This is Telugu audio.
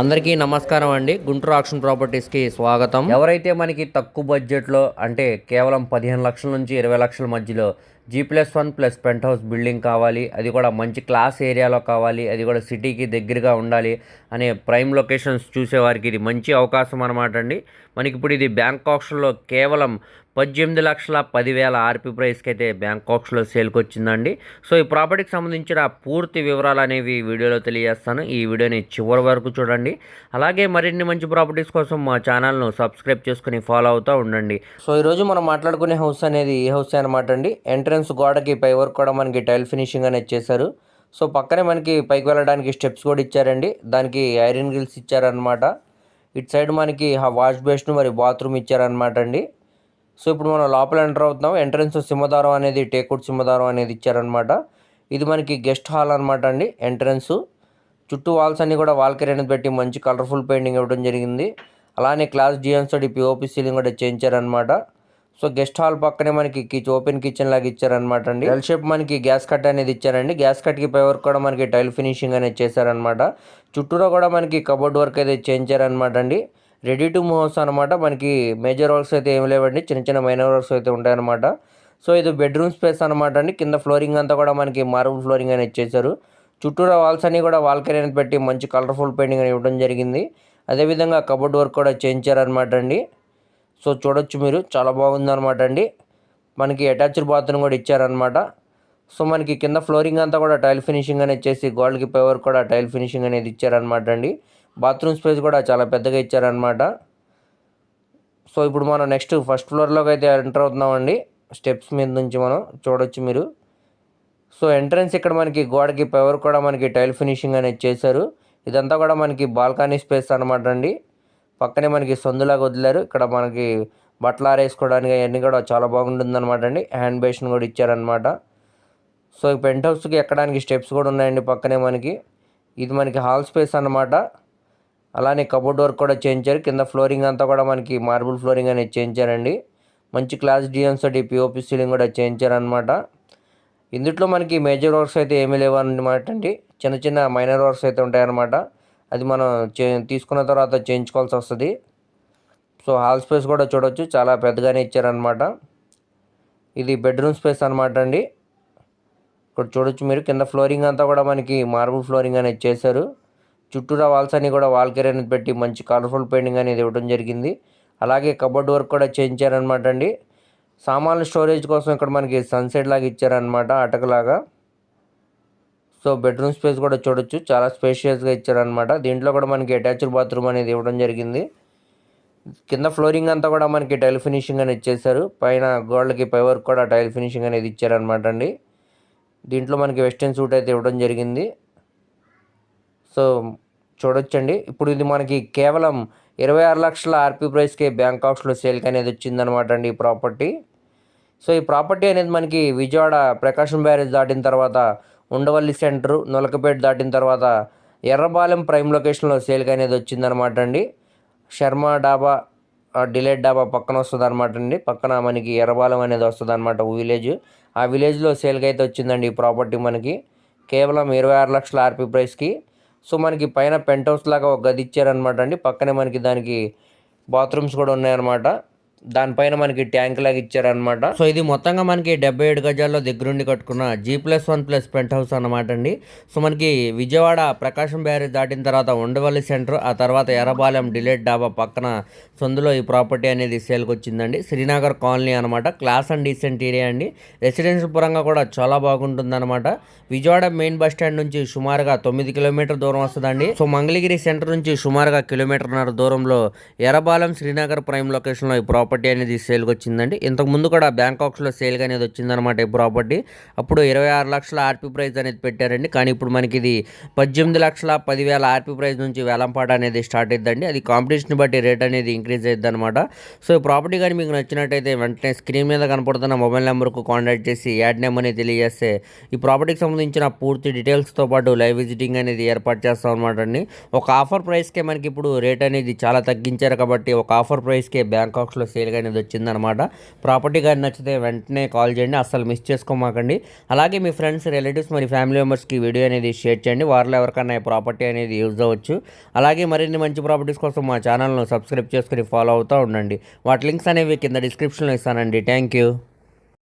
అందరికీ నమస్కారం అండి. గుంటూరు ఆక్షన్ ప్రాపర్టీస్కి స్వాగతం. ఎవరైతే మనకి తక్కువ బడ్జెట్లో అంటే కేవలం పదిహేను లక్షల నుంచి ఇరవై లక్షల మధ్యలో G plus one plus penthouse building కావాలి అది కూడా మంచి క్లాస్ ఏరియాలో కావాలి అది కూడా సిటీకి దగ్గరగా ఉండాలి అనే ప్రైమ్ లొకేషన్స్ చూసేవారికి ఇది మంచి అవకాశం అనమాట అండి. మనకి ఇప్పుడు ఇది బ్యాంక్ ఆక్షన్లో కేవలం పద్దెనిమిది లక్షల పదివేల ఆర్పి ప్రైస్కి అయితే బ్యాంక్ ఆక్షన్లో సేల్కి వచ్చిందండి సో ఈ ప్రాపర్టీకి సంబంధించిన పూర్తి వివరాలు అనేవి వీడియోలో తెలియజేస్తాను. ఈ వీడియోని చివరి వరకు చూడండి. అలాగే మరిన్ని మంచి ప్రాపర్టీస్ కోసం మా ఛానల్ను సబ్స్క్రైబ్ చేసుకుని ఫాలో అవుతూ ఉండండి. సో ఈరోజు మనం మాట్లాడుకునే హౌస్ అనేది ఈ హౌస్ అనమాట అండి. ఎంట్రన్స్ గోడకి పై వర్క్ కూడా మనకి టైల్ ఫినిషింగ్ అనేది చేశారు. సో పక్కనే మనకి పైకి వెళ్ళడానికి స్టెప్స్ కూడా ఇచ్చారండి. దానికి ఐరన్ గ్రిల్స్ ఇచ్చారనమాట ఇటు సైడ్ మనకి ఆ వాష్ బేసిన్ మరి బాత్రూమ్ ఇచ్చారనమాట అండి. సో ఇప్పుడు మనం లోపల ఎంటర్ అవుతున్నాం. ఎంట్రన్స్ సింహదారం అనేది టేకుడ్ సింహదారం అనేది ఇచ్చారనమాట ఇది మనకి గెస్ట్ హాల్ అనమాట అండి ఎంట్రన్స్. చుట్టూ వాల్స్ అన్నీ కూడా వాల్కరీ అనేది పెట్టి మంచి కలర్ఫుల్ పెయింటింగ్ ఇవ్వడం జరిగింది. అలానే క్లాస్ డిజైన్స్ తోటి పిఓపి సీలింగ్ కూడా చేయించారనమాట సో గెస్ట్ హాల్ పక్కనే మనకి కిచ్ ఓపెన్ కిచెన్ లాగా ఇచ్చారనమాట అండి. ఎల్ షేప్ మనకి గ్యాస్ కట్ అనేది ఇచ్చారండి. గ్యాస్ కట్కి పై వర్క్ కూడా మనకి టైల్ ఫినిషింగ్ అనేది చేశారనమాట చుట్టూరా కూడా మనకి కబోర్డ్ వర్క్ అయితే చేయించారనమాట అండి. రెడీ టు మూవ్ హౌస్ అనమాట మనకి మేజర్ వర్క్స్ అయితే ఏమి లేవండి. చిన్న చిన్న మైనర్ వర్క్స్ అయితే ఉంటాయన్నమాట. సో ఇది బెడ్రూమ్ స్పేస్ అనమాట అండి. కింద ఫ్లోరింగ్ అంతా కూడా మనకి మార్బుల్ ఫ్లోరింగ్ అనేది చేశారు చుట్టూరా వాల్స్ అన్ని కూడా వాల్కరీ అనేది పెట్టి మంచి కలర్ఫుల్ పెయింటింగ్ అని ఇవ్వడం జరిగింది. అదేవిధంగా కబోర్డ్ వర్క్ కూడా చేయించారనమాట అండి. సో చూడొచ్చు మీరు. చాలా బాగుందనమాట అండి. మనకి అటాచ్డ్ బాత్రూమ్ కూడా ఇచ్చారనమాట సో మనకి కింద ఫ్లోరింగ్ అంతా కూడా టైల్ ఫినిషింగ్ అనేది చేసి గోల్డ్కి పేవర్ కూడా టైల్ ఫినిషింగ్ అనేది ఇచ్చారనమాట అండి. బాత్రూమ్ స్పేస్ కూడా చాలా పెద్దగా ఇచ్చారనమాట సో ఇప్పుడు మనం నెక్స్ట్ ఫస్ట్ ఫ్లోర్లోకి అయితే ఎంటర్ అవుతున్నామండి. స్టెప్స్ మీద నుంచి మనం చూడొచ్చు మీరు. సో ఎంట్రన్స్ ఇక్కడ మనకి గోడకి పవర్ కూడా మనకి టైల్ ఫినిషింగ్ అనేది చేశారు. ఇదంతా కూడా మనకి బాల్కనీ స్పేస్ అనమాట అండి. పక్కనే మనకి సందులాగా వదిలారు. ఇక్కడ మనకి బట్టలు ఆరేసుకోవడానికి అవన్నీ కూడా చాలా బాగుంటుంది అనమాట అండి. హ్యాండ్ బేషన్ కూడా ఇచ్చారనమాట సో ఈ పెంట్ హౌస్కి ఎక్కడానికి స్టెప్స్ కూడా ఉన్నాయండి పక్కనే మనకి. ఇది మనకి హాల్ స్పేస్ అన్నమాట. అలానే కబోర్డ్ వర్క్ కూడా చేయించారు. కింద ఫ్లోరింగ్ అంతా కూడా మనకి మార్బుల్ ఫ్లోరింగ్ అనేది చేయించారండి. మంచి క్లాస్ డిజైన్స్ తోటి పిఓపి సీలింగ్ కూడా చేయించారనమాట ఇందులో మనకి మేజర్ వర్క్స్ అయితే ఏమీ లేవన్నమాట అండి. చిన్న చిన్న మైనర్ వర్క్స్ అయితే ఉంటాయన్నమాట. అది మనం చే తీసుకున్న తర్వాత చేయించుకోవాల్సి వస్తుంది. సో హాల్ స్పేస్ కూడా చూడొచ్చు. చాలా పెద్దగానే ఇచ్చారనమాట ఇది బెడ్రూమ్ స్పేస్ అనమాట అండి. ఇక్కడ చూడొచ్చు మీరు. కింద ఫ్లోరింగ్ అంతా కూడా మనకి మార్బుల్ ఫ్లోరింగ్ అనేది చేశారు. చుట్టూరా వాల్స్ అన్ని కూడా వాల్ కెరీ అనేది పెట్టి మంచి కలర్ఫుల్ పెయింటింగ్ అనేది ఇవ్వడం జరిగింది. అలాగే కబోర్డ్ వర్క్ కూడా చేయించారనమాట అండి. సామాన్లు స్టోరేజ్ కోసం ఇక్కడ మనకి సన్సెట్ లాగా ఇచ్చారనమాట అటకలాగా సో బెడ్రూమ్ స్పేస్ కూడా చూడొచ్చు. చాలా స్పేషియస్గా ఇచ్చారనమాట దీంట్లో కూడా మనకి అటాచ్డ్ బాత్రూమ్ అనేది ఇవ్వడం జరిగింది. కింద ఫ్లోరింగ్ అంతా కూడా మనకి టైల్ ఫినిషింగ్ అనేది ఇచ్చేసారు పైన గోడలకి పై వర్క్ కూడా టైల్ ఫినిషింగ్ అనేది ఇచ్చారనమాట అండి. దీంట్లో మనకి వెస్టర్న్ సూట్ అయితే ఇవ్వడం జరిగింది. సో చూడొచ్చండి. ఇప్పుడు ఇది మనకి కేవలం ఇరవై ఆరు లక్షల ఆర్పీ ప్రైస్కే బ్యాంకాక్స్లో సేల్కి అనేది వచ్చిందనమాట అండి ఈ ప్రాపర్టీ సో ఈ ప్రాపర్టీ అనేది మనకి విజయవాడ ప్రకాశం బ్యారేజ్ దాటిన తర్వాత ఉండవల్లి సెంటర్ నొలకపేట దాటిన తర్వాత ఎర్రబాలెం ప్రైమ్ లొకేషన్లో సేల్కి అనేది వచ్చిందనమాట అండి. శర్మ డాబా డిలేట్ డాబా పక్కన వస్తుంది అనమాట అండి. పక్కన మనకి ఎర్రబాలెం అనేది వస్తుంది అనమాట విలేజ్. ఆ విలేజ్లో సేల్కి అయితే వచ్చిందండి ఈ ప్రాపర్టీ మనకి. కేవలం ఇరవై ఆరు లక్షల ఆర్పీ ప్రైస్కి. సో మనకి పైన పెంట్ హౌస్ లాగా ఒక గది ఇచ్చారనమాట అండి. పక్కనే మనకి దానికి బాత్రూమ్స్ కూడా ఉన్నాయన్నమాట. దానిపైన మనకి ట్యాంక్ లాగా ఇచ్చారనమాట సో ఇది మొత్తంగా మనకి డెబ్బై ఏడు గజాల్లో దగ్గరుండి కట్టుకున్న G plus one plus penthouse అనమాట అండి. సో మనకి విజయవాడ ప్రకాశం బ్యారేజ్ దాటిన తర్వాత ఉండవల్లి సెంటర్ ఆ తర్వాత ఎర్రబాలెం డిలేట్ డాబా పక్కన సందులో ఈ ప్రాపర్టీ అనేది సేల్కి వచ్చిందండి. శ్రీనగర్ కాలనీ అనమాట క్లాస్ అండ్ డీసెంట్ ఏరియా అండి. రెసిడెన్షియల్ పరంగా కూడా చాలా బాగుంటుంది అనమాట విజయవాడ మెయిన్ బస్ స్టాండ్ నుంచి సుమారుగా తొమ్మిది కిలోమీటర్ దూరం వస్తుందండి. సో మంగళగిరి సెంటర్ నుంచి సుమారుగా కిలోమీటర్న్నర దూరంలో ఎర్రబాలెం శ్రీనగర్ ప్రైమ్ లొకేషన్లో ఈ ప్రాపర్టీ అనేది సేల్కి వచ్చిందండి ఇంతకు ముందు కూడా బ్యాంకాక్స్లో సేల్గా అనేది వచ్చిందనమాట ఈ ప్రాపర్టీ. అప్పుడు ఇరవై ఆరు లక్షల ఆర్పీ ప్రైస్ అనేది పెట్టారండి. కానీ ఇప్పుడు మనకి ఇది పద్దెనిమిది లక్షల పదివేల ఆర్పీ ప్రైస్ నుంచి వేలంపాట అనేది స్టార్ట్ అయిద్దండి. అది కాంపిటీషన్ బట్టి రేట్ అనేది ఇంక్రీజ్ అయ్యిద్ది అనమాట సో ఈ ప్రాపర్టీ కానీ మీకు నచ్చినట్టయితే వెంటనే స్క్రీన్ మీద కనపడుతున్న మొబైల్ నెంబర్కు కాంటాక్ట్ చేసి యాడ్ నేమ్ అనేది తెలియజేస్తే ఈ ప్రాపర్టీకి సంబంధించిన పూర్తి డీటెయిల్స్తో పాటు లైవ్ విజిటింగ్ అనేది ఏర్పాటు చేస్తాం అనమాట అండి. ఒక ఆఫర్ ప్రైస్కే మనకి ఇప్పుడు రేట్ అనేది చాలా తగ్గించారు కాబట్టి ఒక ఆఫర్ ప్రైస్కే బ్యాంకాక్స్లో సేల్ సేల్గా అనేది వచ్చిందనమాట. ప్రాపర్టీ కానీ నచ్చితే వెంటనే కాల్ చేయండి అస్సలు మిస్ చేసుకోమాకండి. అలాగే మీ ఫ్రెండ్స్ రిలేటివ్స్ మరి ఫ్యామిలీ మెంబర్స్కి వీడియో అనేది షేర్ చేయండి. వారిలో ఎవరికైనా ప్రాపర్టీ అనేది యూజ్ అవ్వచ్చు. అలాగే మరిన్ని మంచి ప్రాపర్టీస్ కోసం మా ఛానల్ను సబ్స్క్రైబ్ చేసుకుని ఫాలో అవుతూ ఉండండి. వాటి లింక్స్ అనేవి కింద డిస్క్రిప్షన్లో ఇస్తానండి. Thank you.